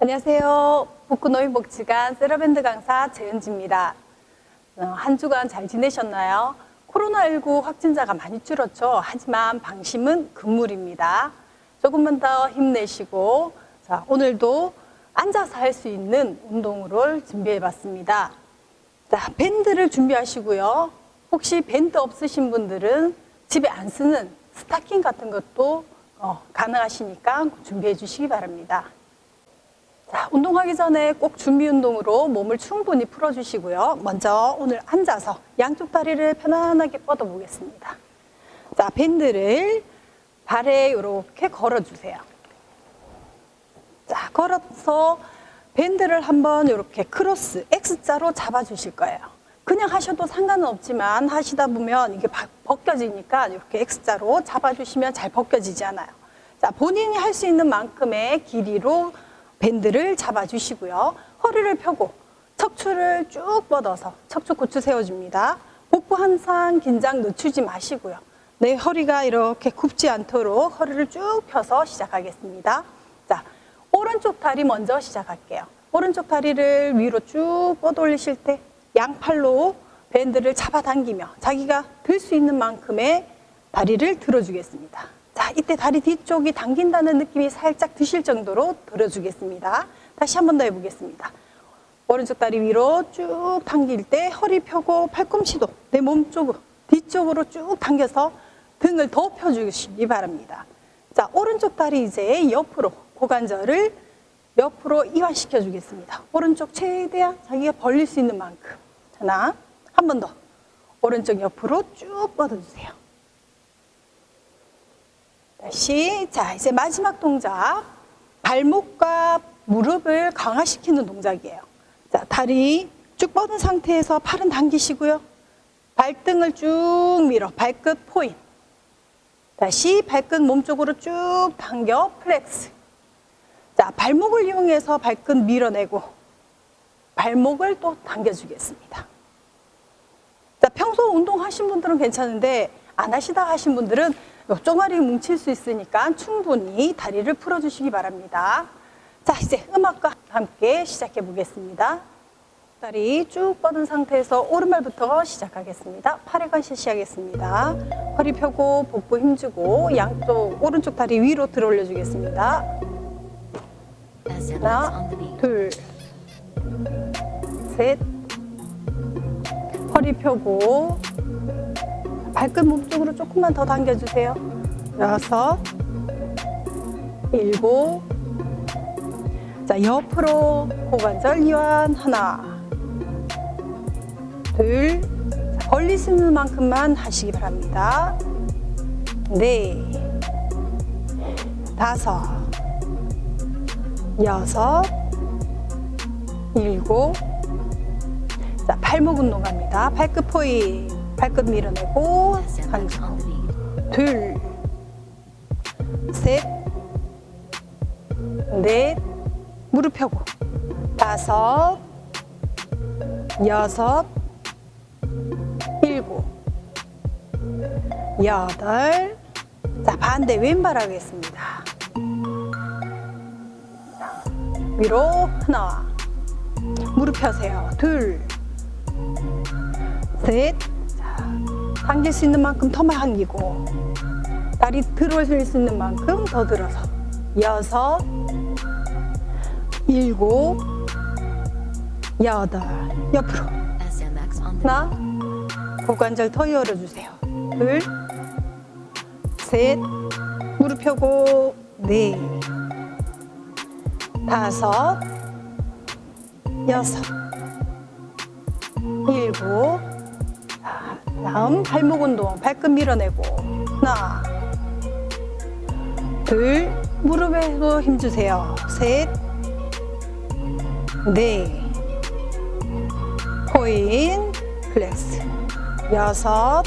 안녕하세요. 복근노인 복지관 세라밴드 강사 재은지입니다. 어, 한 주간 잘 지내셨나요? 코로나19 확진자가 많이 줄었죠. 하지만 방심은 금물입니다. 조금만 더 힘내시고, 자, 오늘도 앉아서 할 수 있는 운동을 준비해 봤습니다. 자, 밴드를 준비하시고요. 혹시 밴드 없으신 분들은 집에 안 쓰는 스타킹 같은 것도 어, 가능하시니까 준비해 주시기 바랍니다. 자, 운동하기 전에 꼭 준비 운동으로 몸을 충분히 풀어주시고요. 먼저 오늘 앉아서 양쪽 다리를 편안하게 뻗어 보겠습니다. 자, 밴드를 발에 이렇게 걸어주세요. 자, 걸어서 밴드를 한번 이렇게 크로스 X자로 잡아주실 거예요. 그냥 하셔도 상관은 없지만 하시다 보면 이게 바- 벗겨지니까 이렇게 X자로 잡아주시면 잘 벗겨지지 않아요. 자, 본인이 할 수 있는 만큼의 길이로 밴드를 잡아주시고요. 허리를 펴고 척추를 쭉 뻗어서 척추 고추 세워줍니다. 복부 항상 긴장 늦추지 마시고요. 내 허리가 이렇게 굽지 않도록 허리를 쭉 펴서 시작하겠습니다. 자, 오른쪽 다리 먼저 시작할게요. 오른쪽 다리를 위로 쭉 뻗어 올리실 때 양팔로 밴드를 잡아당기며 자기가 들 수 있는 만큼의 다리를 들어주겠습니다. 자, 이때 다리 뒤쪽이 당긴다는 느낌이 살짝 드실 정도로 들어주겠습니다. 다시 한 번 더 해보겠습니다. 오른쪽 다리 위로 쭉 당길 때 허리 펴고 팔꿈치도 내 몸쪽 뒤쪽으로 쭉 당겨서 등을 더 펴주시기 바랍니다. 자, 오른쪽 다리 이제 옆으로 고관절을 옆으로 이완시켜 주겠습니다. 오른쪽 최대한 자기가 벌릴 수 있는 만큼. 하나, 한 번 더. 오른쪽 옆으로 쭉 뻗어주세요. 다시, 자, 이제 마지막 동작. 발목과 무릎을 강화시키는 동작이에요. 자, 다리 쭉 뻗은 상태에서 팔은 당기시고요. 발등을 쭉 밀어, 발끝 포인. 다시 발끝 몸쪽으로 쭉 당겨, 플렉스. 자, 발목을 이용해서 발끝 밀어내고, 발목을 또 당겨주겠습니다. 자, 평소 운동하신 분들은 괜찮은데, 안 하시다 하신 분들은 쪼가리 뭉칠 수 있으니까 충분히 다리를 풀어주시기 바랍니다. 자, 이제 음악과 함께 시작해 보겠습니다. 다리 쭉 뻗은 상태에서 오른발부터 시작하겠습니다. 관시 시작하겠습니다. 허리 펴고 복부 힘주고 양쪽 오른쪽 다리 위로 들어 올려주겠습니다. 하나, 둘, 셋. 허리 펴고 발끝 몸쪽으로 조금만 더 당겨주세요. 여섯, 일곱. 자, 옆으로 고관절 이완 하나, 둘. 자, 있는 만큼만 하시기 바랍니다. 네, 다섯, 여섯, 일곱. 자, 발목 운동 갑니다. 발끝 포인. 발끝 밀어내고, 한 줄, 둘, 셋, 넷, 무릎 펴고, 다섯, 여섯, 일곱, 여덟. 자, 반대 왼발 하겠습니다. 자, 위로 하나, 무릎 펴세요. 둘, 셋. 자, 당길 수 있는 만큼 더 당기고, 다리 들어올 수 있는 만큼 더 들어서. 여섯, 일곱, 여덟. 옆으로. 하나, 고관절 더 열어주세요. 둘, 셋, 무릎 펴고, 넷, 다섯, 여섯, 일곱, 자, 다음 발목 운동, 발끝 밀어내고, 하나, 둘, 무릎에도 힘주세요. 셋, 넷, 포인, 플렉스, 여섯,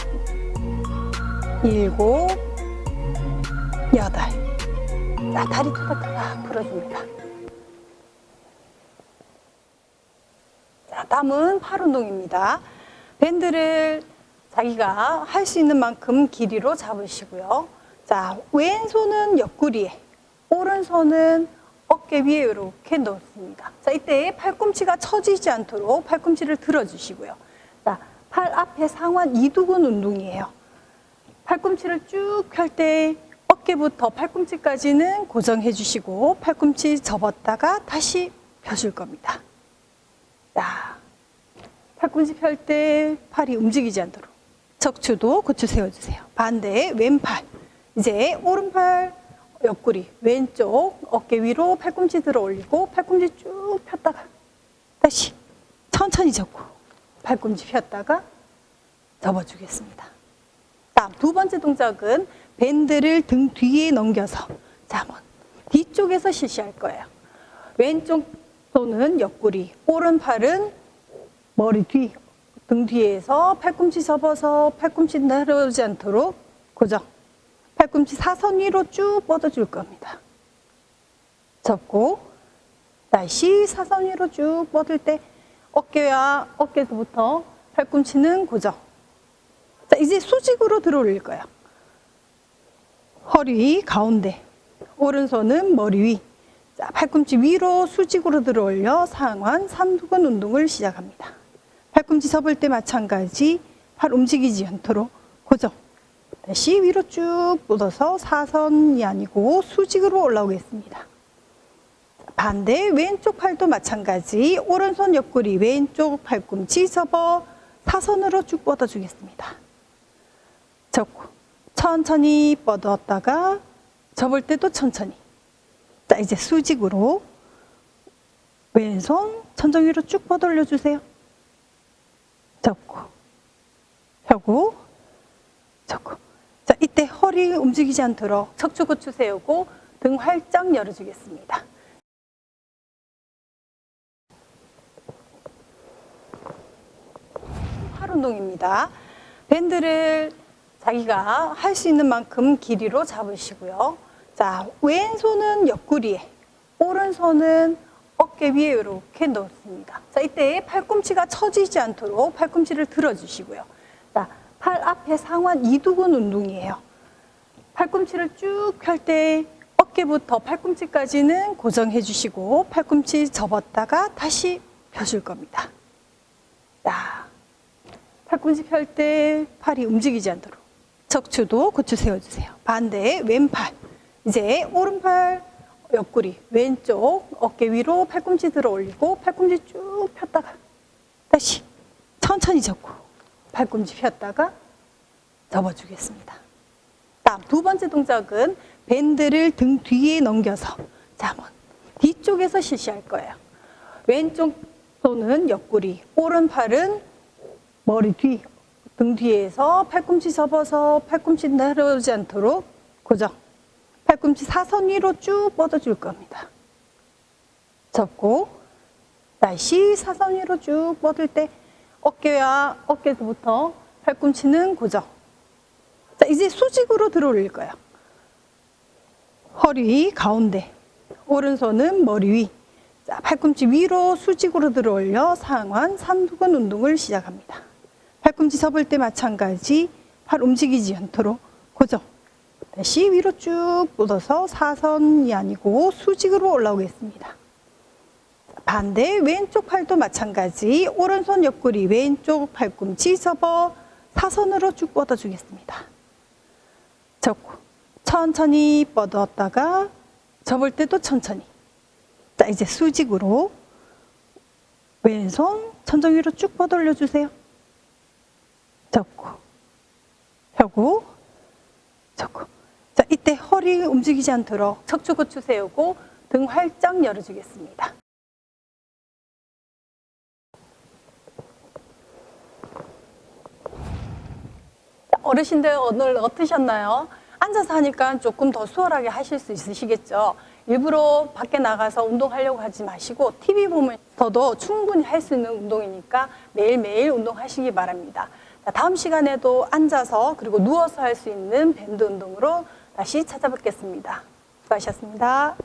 일곱, 여덟. 자, 다리 토닥토닥 풀어줍니다. 자, 다음은 팔 운동입니다. 밴드를 자기가 할 수 있는 만큼 길이로 잡으시고요. 자, 왼손은 옆구리에, 오른손은 어깨 위에 이렇게 넣습니다. 자, 이때 팔꿈치가 처지지 않도록 팔꿈치를 들어주시고요. 자, 팔 앞에 상완 이두근 운동이에요. 팔꿈치를 쭉 펼 때 어깨부터 팔꿈치까지는 고정해 주시고 팔꿈치 접었다가 다시 펴줄 겁니다. 자, 팔꿈치 펼 때 팔이 움직이지 않도록 척추도 고추 세워주세요. 반대 왼팔 이제 오른팔 옆구리 왼쪽 어깨 위로 팔꿈치 들어 올리고 팔꿈치 쭉 폈다가 다시 천천히 접고 팔꿈치 폈다가 접어주겠습니다. 다음 두 번째 동작은 밴드를 등 뒤에 넘겨서 자 한번 뒤쪽에서 실시할 거예요. 왼쪽 손은 옆구리, 오른팔은 머리 뒤, 등 뒤에서 팔꿈치 접어서 팔꿈치 내려오지 않도록 고정. 팔꿈치 사선 위로 쭉 뻗어줄 겁니다. 접고 다시 사선 위로 쭉 뻗을 때 어깨와 어깨부터 팔꿈치는 고정. 자, 이제 수직으로 들어 올릴 거예요. 허리 가운데, 오른손은 머리 위. 자, 팔꿈치 위로 수직으로 들어 올려 상완 삼두근 운동을 시작합니다. 팔꿈치 접을 때 마찬가지 팔 움직이지 않도록 고정. 다시 위로 쭉 뻗어서 사선이 아니고 수직으로 올라오겠습니다. 반대 왼쪽 팔도 마찬가지 오른손 옆구리 왼쪽 팔꿈치 접어 사선으로 쭉 뻗어주겠습니다. 접고 천천히 뻗었다가 접을 때도 천천히 자 이제 수직으로 왼손 천정 위로 쭉 뻗어 올려 주세요. 접고 펴고 접고 자 이때 허리 움직이지 않도록 척추 고추 세우고 등 활짝 열어주겠습니다. 팔 운동입니다. 밴드를 자기가 할 수 있는 만큼 길이로 잡으시고요. 자, 왼손은 옆구리에, 오른손은 어깨 위에 이렇게 넣습니다. 자, 이때 팔꿈치가 처지지 않도록 팔꿈치를 들어주시고요. 자, 팔 앞에 상완 이두근 운동이에요. 팔꿈치를 쭉 펼 때 어깨부터 팔꿈치까지는 고정해 주시고 팔꿈치 접었다가 다시 펴줄 겁니다. 자, 팔꿈치 펼 때 팔이 움직이지 않도록 척추도 고추 세워주세요. 반대 왼팔 이제 오른팔 옆구리 왼쪽 어깨 위로 팔꿈치 들어 올리고 팔꿈치 쭉 폈다가 다시 천천히 접고 팔꿈치 폈다가 접어주겠습니다. 다음 두 번째 동작은 밴드를 등 뒤에 넘겨서 자 한번 뒤쪽에서 실시할 거예요. 왼쪽 손은 옆구리, 오른팔은 머리 뒤, 등 뒤에서 팔꿈치 접어서 팔꿈치 내려오지 않도록 고정. 팔꿈치 사선 위로 쭉 뻗어줄 겁니다. 접고 다시 사선 위로 쭉 뻗을 때 어깨와 어깨부터 팔꿈치는 고정. 자, 이제 수직으로 들어 올릴 거예요. 허리 가운데, 오른손은 머리 위. 자, 팔꿈치 위로 수직으로 들어 올려 상완 삼두근 운동을 시작합니다. 팔꿈치 접을 때 마찬가지 팔 움직이지 않도록 고정. 다시 위로 쭉 뻗어서 사선이 아니고 수직으로 올라오겠습니다. 반대 왼쪽 팔도 마찬가지 오른손 옆구리 왼쪽 팔꿈치 접어 사선으로 쭉 뻗어주겠습니다. 접고 천천히 뻗었다가 접을 때도 천천히 자 이제 수직으로 왼손 천정 위로 쭉 뻗어 올려 주세요. 접고 펴고 접고 자 이때 허리 움직이지 않도록 척추 고추 세우고 등 활짝 열어주겠습니다. 어르신들 오늘 어떠셨나요? 앉아서 하니까 조금 더 수월하게 하실 수 있으시겠죠? 일부러 밖에 나가서 운동하려고 하지 마시고 TV 보면서도 충분히 할 수 있는 운동이니까 매일매일 운동하시기 바랍니다. 자, 다음 시간에도 앉아서 그리고 누워서 할 수 있는 밴드 운동으로 다시 찾아뵙겠습니다. 수고하셨습니다.